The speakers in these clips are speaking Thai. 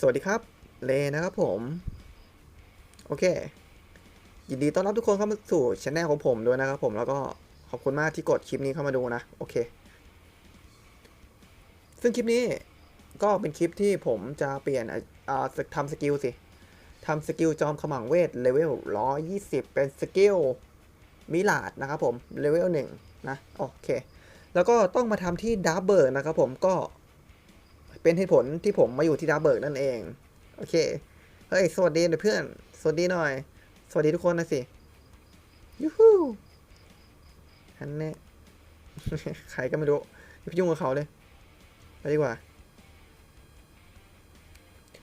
สวัสดีครับ เลนะครับผม โอเค ยินดีต้อนรับทุกคนเข้ามาสู่ช anel ของผมด้วยนะครับผมแล้วก็ขอบคุณมากที่กดคลิปนี้เข้ามาดูนะ โอเค ซึ่งคลิปนี้ก็เป็นคลิปที่ผมจะเปลี่ยนอ่าทำสกิลสิทำสกิลจอมขมังเวทเลเวล120เป็นสกิลมิลาดนะครับผมเลเวล1นะ โอเค แล้วก็ต้องมาทำที่ดับเบิร์นะครับผมก็ เป็นเหตุผลที่ผมมาอยู่ที่ดาเบิร์กนั่นเอง โอเค เฮ้ย สวัสดีเพื่อน สวัสดีหน่อย สวัสดีทุกคนนะสิยูฮูฮันแน่ใครก็ไม่รู้อย่าไปยุ่งกับเขาเลย ไปดีกว่า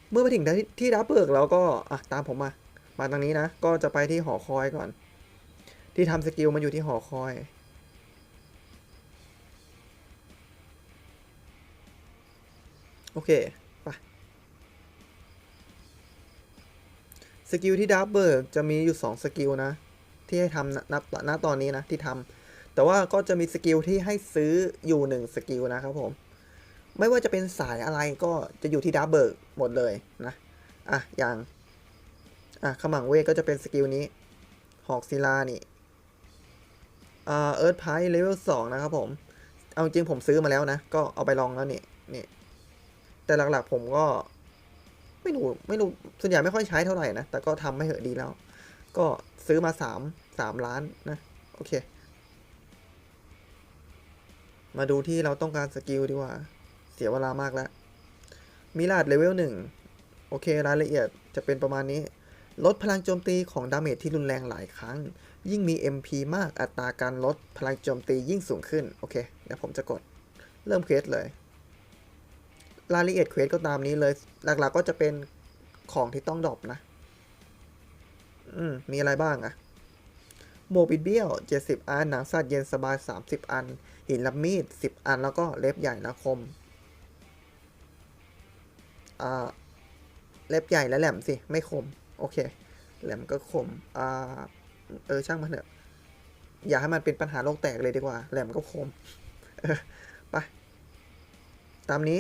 เมื่อไปถึงที่ที่ดาเบิร์กเราก็ อะ ตามผมมา มาตรงนี้นะ ก็จะไปที่หอคอยก่อน ที่ทำสกิลมันอยู่ที่หอคอย โอเคไปสกิลที่ดับเบิร์จะมีอยู่ 2 สกิลนะ ที่ให้ทำณณณตอนนี้นะ ที่ทำแต่ว่าก็จะมีสกิลที่ให้ซื้ออยู่ 1 สกิลนะครับผม ไม่ว่าจะเป็นสายอะไรก็จะอยู่ที่ดับเบิร์หมดเลยนะ อะ อย่าง อะขมังเวทก็จะเป็นสกิลนี้ หอกศิลานี่อ่าเอิร์ธไพเลเวลสองนะครับผม เอาจริงผมซื้อมาแล้วนะ ก็เอาไปลองแล้วนี่นี่ แต่หลักๆผมก็ ไม่รู้ไม่รู้ส่วนใหญ่ไม่ค่อยใช้เท่าไหร่นะ แต่ก็ทำไม่เหอะดีแล้ว ก็ซื้อมาสามสามล้านนะ โอเค มาดูที่เราต้องการสกิลดีกว่า เสียเวลามากแล้ว มิลาดเลเวลหนึ่งโอเค รายละเอียดจะเป็นประมาณนี้ ลดพลังโจมตีของดาเมจที่รุนแรงหลายครั้ง ยิ่งมี MP มากอัตราการลดพลังโจมตียิ่งสูงขึ้น โอเค เดี๋ยวผมจะกดเริ่มเคสเลย รายละเอียดเควสก็ตามนี้เลย หลักๆก็จะเป็นของที่ต้องดรอปนะ อืม มีอะไรบ้างอะโมบิดเบี้ยว 70 อัน หนังสัตว์เย็นสบาย 30 อัน หินรับมีด 10 อัน แล้วก็เล็บใหญ่และคม อ่า เล็บใหญ่และแหลมสิ ไม่คม โอเค แหลมก็คม อ่า เออ ช่างมันเถอะ อย่าให้มันเป็นปัญหาโลกแตกเลยดีกว่า แหลมก็คม เออ ไป ตามนี้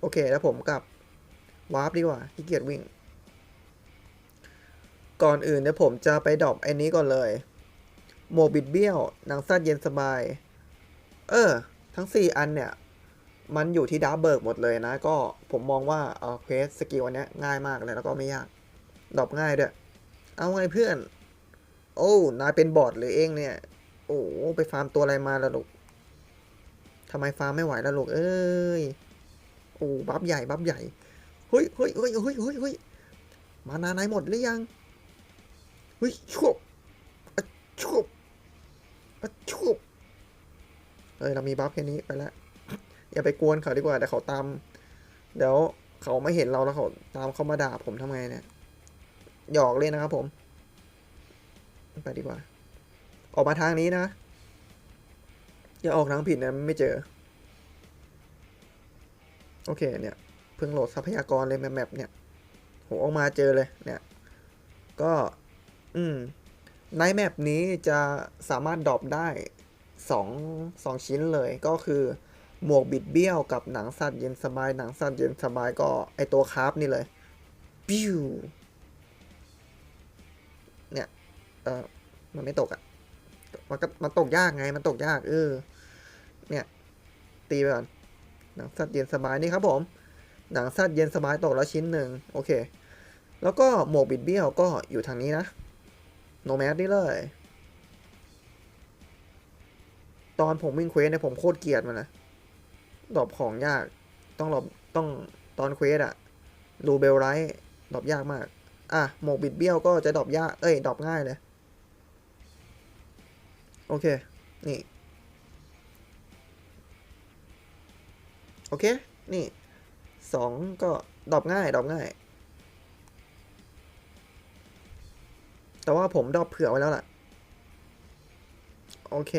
โอเค แล้วผมกลับวาร์ปดีกว่าขี้เกียจวิ่ง ก่อนอื่นเดี๋ยวผมจะไปดรอปไอ้นี้ก่อนเลย โมบิดเบี้ยวนังสั้นเย็นสบาย เออ ทั้ง 4 อันเนี่ย มันอยู่ที่ดาร์เบิร์กหมดเลยนะ ก็ผมมองว่าเออเควสสกิลอันเนี้ยง่ายมากเลยแล้วก็ไม่ยากดรอปง่ายด้วย เอาไงเพื่อน โอ้นายเป็นบอทหรือเองเนี่ย โอ้ไปฟาร์มตัวอะไรมาละลูกทำไมฟาร์มไม่ไหวละลูกเอ้ย โอ้บัฟใหญ่บัฟใหญ่เฮ้ยเฮ้ยเฮ้ยเฮ้ยเฮ้ยเฮ้ยมานานายหมดหรือยังเฮ้ยชุบอะชุบอะชุบเฮ้ยเรามีบัฟแค่นี้ไปแล้วอย่าไปกวนเขาดีกว่าเดี๋ยวเขาตาม เดี๋ยวเขาไม่เห็นเราแล้วเขาตามเขามาด่าผมทำไงเนี่ยหยอกเลยนะครับผม ไปดีกว่า ออกมาทางนี้นะอย่าออกทางผิดนะไม่เจอ โอเคเนี่ยเพิ่งโหลดทรัพยากรเลยแมปเนี่ยโหออกมาเจอเลยเนี่ยก็อืมในแมปนี้จะสามารถดรอปได้สองสองชิ้นเลยก็คือหมวกบิดเบี้ยวกับหนังสัตว์เย็นสบาย หนังสัตว์เย็นสบายก็ไอตัวคราฟนี่เลยบิวเนี่ยเออมันไม่ตกอะ่ะมันก็มันตกยากไงมันตกยากเออเนี่ย ตีไปก่อน หนังสัตว์เย็นสบายนี่ครับผม หนังสัตว์เย็นสบายตกแล้วชิ้นหนึ่งโอเค แล้วก็หมวกบิดเบี้ยวก็อยู่ทางนี้นะโนแมสนี่เลย ตอนผมวิ่งเควสเนี่ยผมโคตรเกลียดมันนะดอปของยากต้องหลบต้องตอนเควสอะรูเบลไรท์ดอปยากมาก อะหมวกบิดเบี้ยวก็จะดอปยาก เอ้ยดอปง่ายเลย โอเค นี่ โอเค นี่สองก็ดรอปง่ายดรอปง่าย แต่ว่าผมดรอปเผื่อไว้แล้วล่ะ โอเค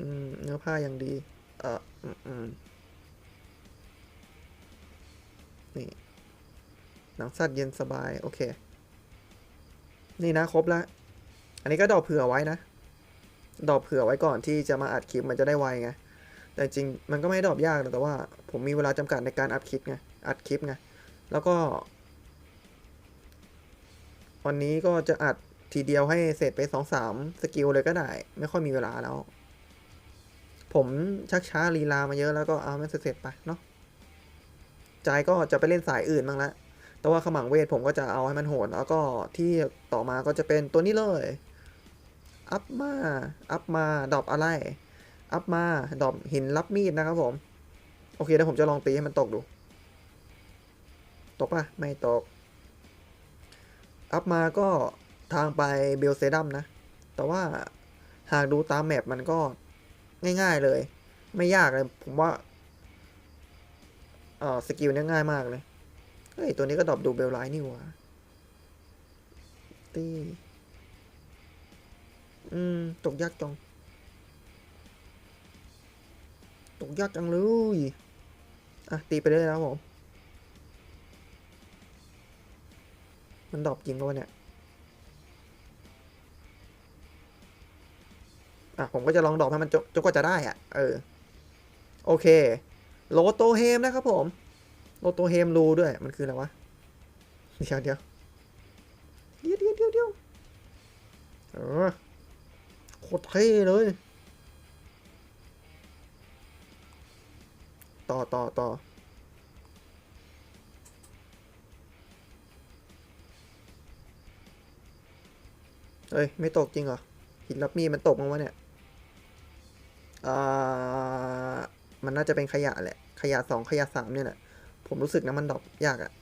อืม เนื้อผ้ายังดี เอออืมนี่หนังสัตว์เย็นสบาย โอเค นี่นะครบแล้ว อันนี้ก็ดอปเผื่อไว้นะ ดอปเผื่อไว้ก่อนที่จะมาอัดคลิปมันจะได้ไวไง แต่จริงมันก็ไม่ได้ดรอปยากนะแต่ว่า ผมมีเวลาจำกัดในการอัดคลิปไง อัดคลิปไง แล้วก็ วันนี้ก็จะอัดทีเดียวให้เสร็จไปสองสามสกิลเลยก็ได้ ไม่ค่อยมีเวลาแล้ว ผมชักช้าลีลามาเยอะแล้วก็เอามันเสร็จไปเนาะใจก็จะไปเล่นสายอื่นบ้างละแต่ว่าขมังเวทผมก็จะเอาให้มันโหด แล้วก็ที่ต่อมาก็จะเป็นตัวนี้เลย อัพมา อัพมา ดรอปอะไร อัพมาดอปหินรับมีดนะครับผม โอเคเดี๋ยวผมจะลองตีให้มันตกดู ตกปะไม่ตก อัพมาก็ทางไปเบลเซดัมนะ แต่ว่าหากดูตามแมปมันก็ง่ายๆเลย ไม่ยากเลย ผมว่าเออสกิลเนี่ยง่ายมากเลย เฮ้ย ตัวนี้ก็ดอปดูเบลไลท์นี่หว่าตีอืม ตกยากจัง ตกยากจังเลย อะ ตีไปเลยนะครับผม มันดอปจริงปะวะเนี่ย อะ ผมก็จะลองดอปให้มันจนจนกว่าจะได้อะ เออ โอเค โลโตเฮมนะครับผม โลโตเฮมรูด้วย มันคืออะไรวะ เดี๋ยวเดี๋ยวเดี๋ยวเดี๋ยวเดี๋ยวเออโคตรเท่เลย ต่อต่อต่อเฮ้ย ไม่ตกจริงเหรอ หินรับมีมันตกมั้งวะเนี่ยอ่ามันน่าจะเป็นขยะแหละ ขยะสองขยะสามเนี่ยแหละ ผมรู้สึกนะมันดอปยากอะ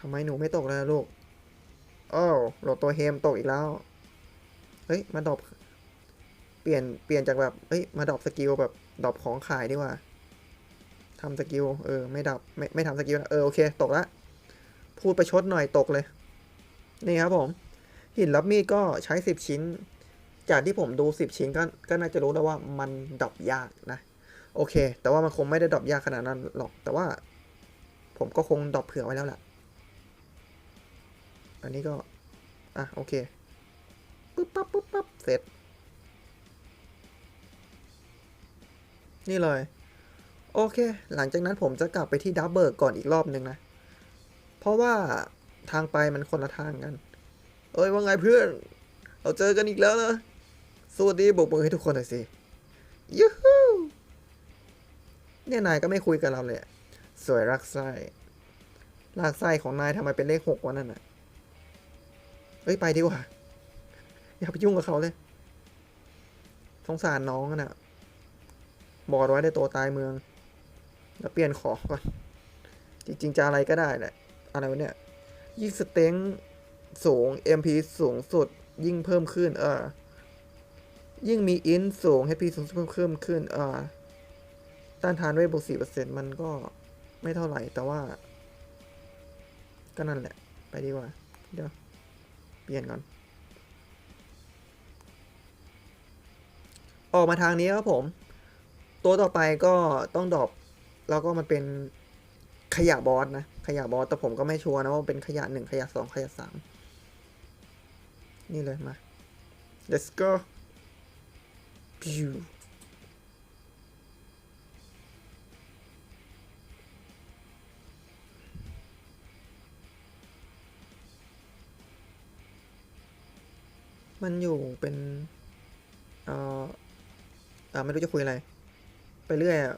ทำไมหนูไม่ตกเลยล่ะลูก อ้าวโหลดตัวเฮมตกอีกแล้ว เฮ้ย มาดรอปเปลี่ยนเปลี่ยนจากแบบเฮ้ย มาดรอปสกิลแบบดรอปของขายดีกว่าทำสกิลเออไม่ดับไม่ไม่ทำสกิลเออโอเค ตกละ พูดไปชดหน่อยตกเลย นี่ครับผม หินรับมีดก็ใช้สิบชิ้น จากที่ผมดูสิบชิ้นก็ก็น่าจะรู้แล้วว่ามันดรอปยากนะ โอเค แต่ว่ามันคงไม่ได้ดรอปยากขนาดนั้นหรอก แต่ว่า ผมก็คงดรอปเผื่อไว้แล้วแหละอันนี้ก็ อะ โอเค ปึ๊บปั๊บปึ๊บปั๊บเสร็จ นี่เลย โอเค หลังจากนั้นผมจะกลับไปที่ดับเบิร์กก่อนอีกรอบนึงนะ เพราะว่าทางไปมันคนละทางกัน เอ้ยว่าไงเพื่อน เราเจอกันอีกแล้วนะสวัสดีบอกมือให้ทุกคนหน่อยสิยูฮูเนี่ยนายก็ไม่คุยกับเราเลย สวยรักไส้รักไส้ของนายทำไมเป็นเลขหกวะนั่นน่ะเอ้ย ไปดีกว่า อย่าไปยุ่งกับเขาเลยสงสารน้องอะน่ะบอกไว้ได้ตัวตายเมือง แล้วเปลี่ยนของก่อน จริง ๆ จะอะไรก็ได้แหละ อะไรวะเนี่ย ยิ่งสเต็งสูง MP สูงสุด ยิ่งเพิ่มขึ้น เออ ยิ่งมีอินสูง HP สูงสุดเพิ่มขึ้น เออ ต้านทานเวทบวกสี่เปอร์เซ็นต์มันก็ไม่เท่าไหร่ แต่ว่า ก็นั่นแหละ ไปดีกว่า เดี๋ยว เปลี่ยนก่อน ออกมาทางนี้ครับผม ตัวต่อไปก็ต้องดรอปแล้วก็มันเป็นขยะบอสนะ ขยะบอสแต่ผมก็ไม่ชัวร์นะว่าเป็นขยะหนึ่งขยะสองขยะสามนี่เลยมา let's go พิวมันอยู่เป็น เอ่อ อ่าไม่รู้จะคุยอะไร ไปเรื่อยอะ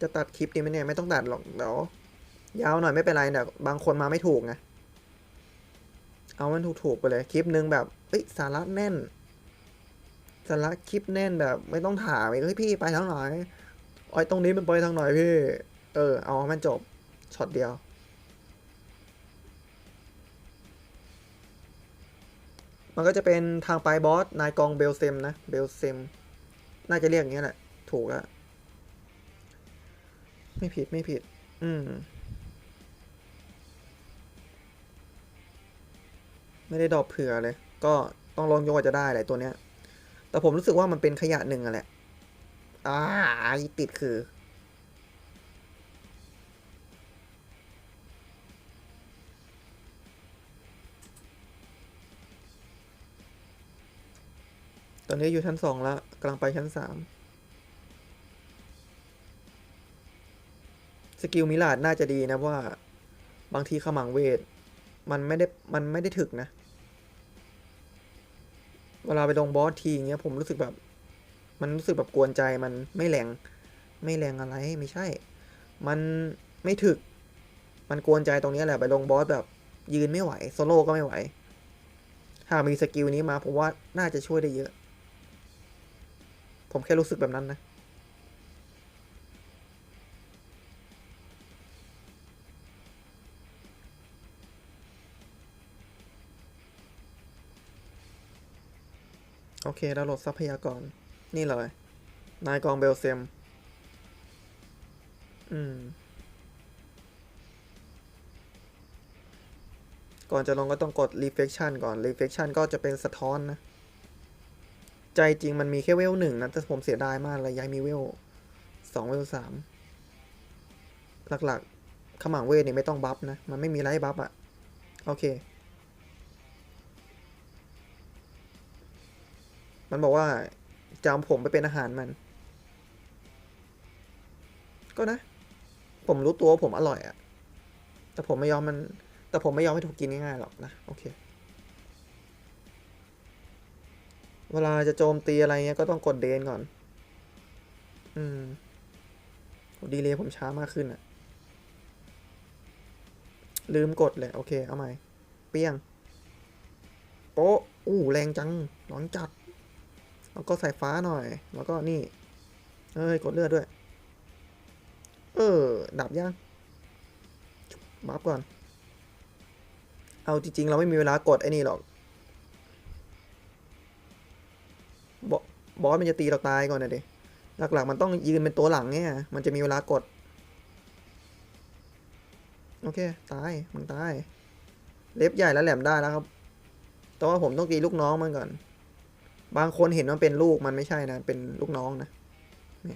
จะตัดคลิปดีไหมเนี่ย ไม่ต้องตัดหรอกเดี๋ยวยาวหน่อยไม่เป็นไรเดี๋ยวบางคนมาไม่ถูกไงเอามันถูกๆไปเลยคลิปหนึ่งแบบเอ้ยสาระแน่นสาระคลิปแน่นแบบ ไม่ต้องถามอีกเฮ้ยพี่ไปทางไหนไอ้ยตรงนี้มันไปทางไหนพี่ เออ เอามันจบช็อตเดียว มันก็จะเป็นทางไปบอสนายกองเบลเซมนะเบลเซมน่าจะเรียกอย่างนี้ยแหละ ถูกแล้วไม่ผิดไม่ผิด อืม ไม่ได้ดรอปเผื่อเลย ก็ต้องลองยกว่าจะได้แหละตัวเนี้ย แต่ผมรู้สึกว่ามันเป็นขยะหนึ่งอะแหละอ่าติดคือ ตอนนี้อยู่ชั้นสองแล้วกำลังไปชั้นสามสกิลมิลาดน่าจะดีนะว่า บางทีขมังเวท มันไม่ได้ มันไม่ได้ถึกนะ เวลาไปลงบอสทีอย่างเงี้ยผมรู้สึกแบบ มันรู้สึกแบบกวนใจมันไม่แรง ไม่แรงอะไรไม่ใช่ มันไม่ถึก มันกวนใจตรงนี้แหละไปลงบอสแบบยืนไม่ไหวโซโล่ก็ไม่ไหวหากมีสกิลนี้มาผมว่าน่าจะช่วยได้เยอะ ผมแค่รู้สึกแบบนั้นนะ โอเคเราโหลดทรัพยากร นี่เลย นายกองเบลเซม อืม ก่อนจะลงก็ต้องกด reflection ก่อน reflection ก็จะเป็นสะท้อนนะ ใจจริงมันมีแค่เวลหนึ่งนะ แต่ผมเสียดายมากเลยย้ายมีเวลสองเวลสามหลักๆขมังเวทนี่ไม่ต้องบัฟนะ มันไม่มีไรบัฟอะโอเค มันบอกว่าจำผมไปเป็นอาหารมัน ก็นะ ผมรู้ตัวว่าผมอร่อยอะแต่ผมไม่ยอมมัน แต่ผมไม่ยอมให้ถูกกินง่ายๆหรอกนะ โอเค เวลาจะโจมตีอะไรเงี้ยก็ต้องกดเดนก่อน อืมดีเลยผมช้ามากขึ้นอะลืมกดเลยโอเค เอาใหม่ เปี้ยง โป๊ะอู้แรงจังร้อนจัด แล้วก็ใส่ฟ้าหน่อย แล้วก็นี่ เอ้ย กดเลือดด้วย เออ ดับยังบัฟก่อน เอาจริง ๆ เราไม่มีเวลากดไอ้นี่หรอก บอสมันจะตีเราตายก่อนนะเดิหลักๆมันต้องยืนเป็นตัวหลังเนี่ย มันจะมีเวลากด โอเค ตายมึงตาย เล็บใหญ่แล้วแหลมได้แล้วครับ แต่ว่าผมต้องตีลูกน้องมันก่อน บางคนเห็นว่าเป็นลูกมันไม่ใช่นะ เป็นลูกน้องนะน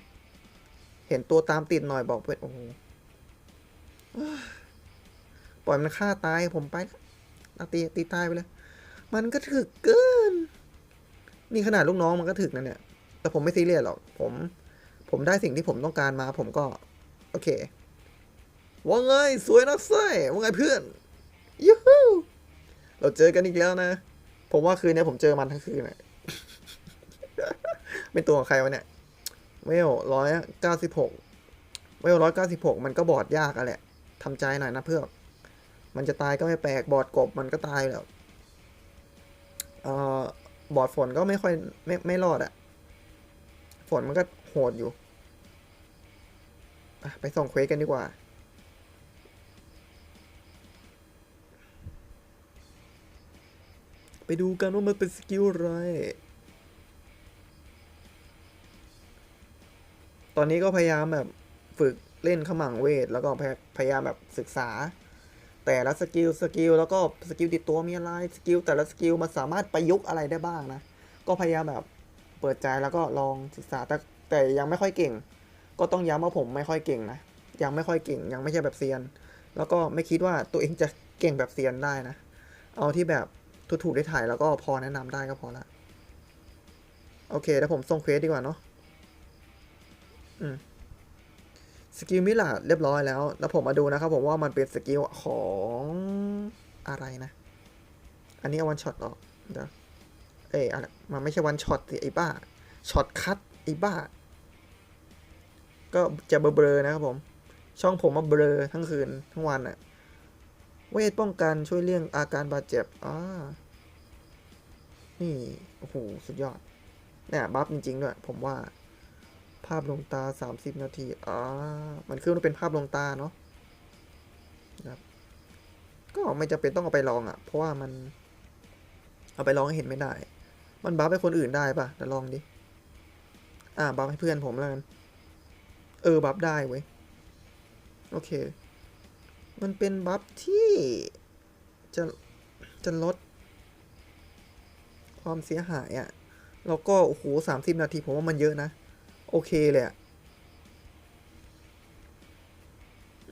เห็นตัวตามติดหน่อยบอกเพื่อนโอ้โหปล่อยมันฆ่าตายผมไปตีตีตายไปเลย มันก็ถึกเกิน นี่ขนาดลูกน้องมันก็ถึกนะเนี่ย แต่ผมไม่ซีเรียสหรอก ผม ผมได้สิ่งที่ผมต้องการมาผมก็ โอเค ว่าไง สวยนักไส้ว่าไงเพื่อนยูฮูเราเจอกันอีกแล้วนะ ผมว่าคืนนี้ผมเจอมันทั้งคืนเลยเป็นตัวของใครวะเนี่ยเวลร้อยเก้าสิบหกเวลร้อยเก้าสิบหกมันก็บอดยากอะแหละทำใจหน่อยนะเพื่อนมันจะตายก็ไม่แปลกบอดกบมันก็ตายแล้ว เอ่อ บอดฝนก็ไม่ค่อยไม่ไม่รอดอะฝนมันก็โหดอยู่ ไปส่งเควสกันดีกว่า ไปดูกันว่ามันเป็นสกิลอะไร ตอนนี้ก็พยายามแบบฝึกเล่นขมังเวท แล้วก็พยายามแบบศึกษา แต่ละสกิลสกิลแล้วก็สกิลติดตัวมีอะไรสกิลแต่ละสกิลมันสามารถประยุกต์อะไรได้บ้างนะ ก็พยายามแบบเปิดใจแล้วก็ลองศึกษาแต่แต่ยังไม่ค่อยเก่ง ก็ต้องย้ำว่าผมไม่ค่อยเก่งนะยังไม่ค่อยเก่ง ยังไม่ใช่แบบเซียน แล้วก็ไม่คิดว่าตัวเองจะเก่งแบบเซียนได้นะ เอาที่แบบถูกๆได้ถ่ายแล้วก็พอแนะนำได้ก็พอละโอเคแล้วผมส่งเควสดีกว่าเนาะอืม สกิลมิลาดเรียบร้อยแล้ว แล้วผมมาดูนะครับผมว่ามันเป็นสกิลของอะไรนะ อันนี้เอาวันช็อตหรอเดี๋ยวเอ้ยอะไรมันไม่ใช่วันช็อตสิไอ้บ้า ช็อตคัตไอ้บ้า ก็จะเบลอๆนะครับผม ช่องผมมาเบลอทั้งคืนทั้งวันอะเวทป้องกันช่วยเลี่ยงอาการบาดเจ็บอ่านี่ โอ้โห สุดยอดเนี่ยบัฟจริง ๆ ด้วย ผมว่า ภาพลงตา 30 นาทีอ่ามันขึ้นว่าเป็นภาพลงตาเนาะนะครับ ก็ไม่จำเป็นต้องเอาไปลองอะ่ะ เพราะว่ามัน เอาไปลองให้เห็นไม่ได้ มันบัฟให้คนอื่นได้ปะเดี๋ยวลองดิ อ่าบัฟให้เพื่อนผมแล้วกัน เออบัฟได้เว้ย โอเค มันเป็นบัฟที่จะจะลด ความเสียหายอะ่ะ แล้วก็โอ้โหสามสิบนาทีผมว่ามันเยอะนะ โอเคเลยอะ่ะ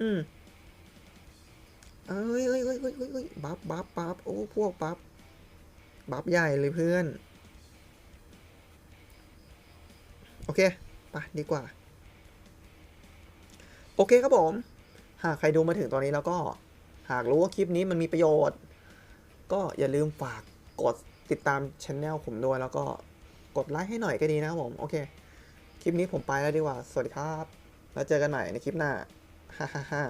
อืมเอ้ยเอ้ยเอ้ยเอ้ยเอ้ยบัฟบัฟบัฟโอ้ พวกบัฟบัฟใหญ่เลยเพื่อน โอเคไปดีกว่า โอเคครับผม หากใครดูมาถึงตอนนี้แล้วก็ หากรู้ว่าคลิปนี้มันมีประโยชน์ ก็อย่าลืมฝากกดติดตามช anel ผมด้วย แล้วก็กดไลค์ให้หน่อยก็ดีนะครับผม โอเค คลิปนี้ผมไปแล้วดีกว่า สวัสดีครับ แล้วเจอกันใหม่ในคลิปหน้า ฮ่าฮ่าฮ่า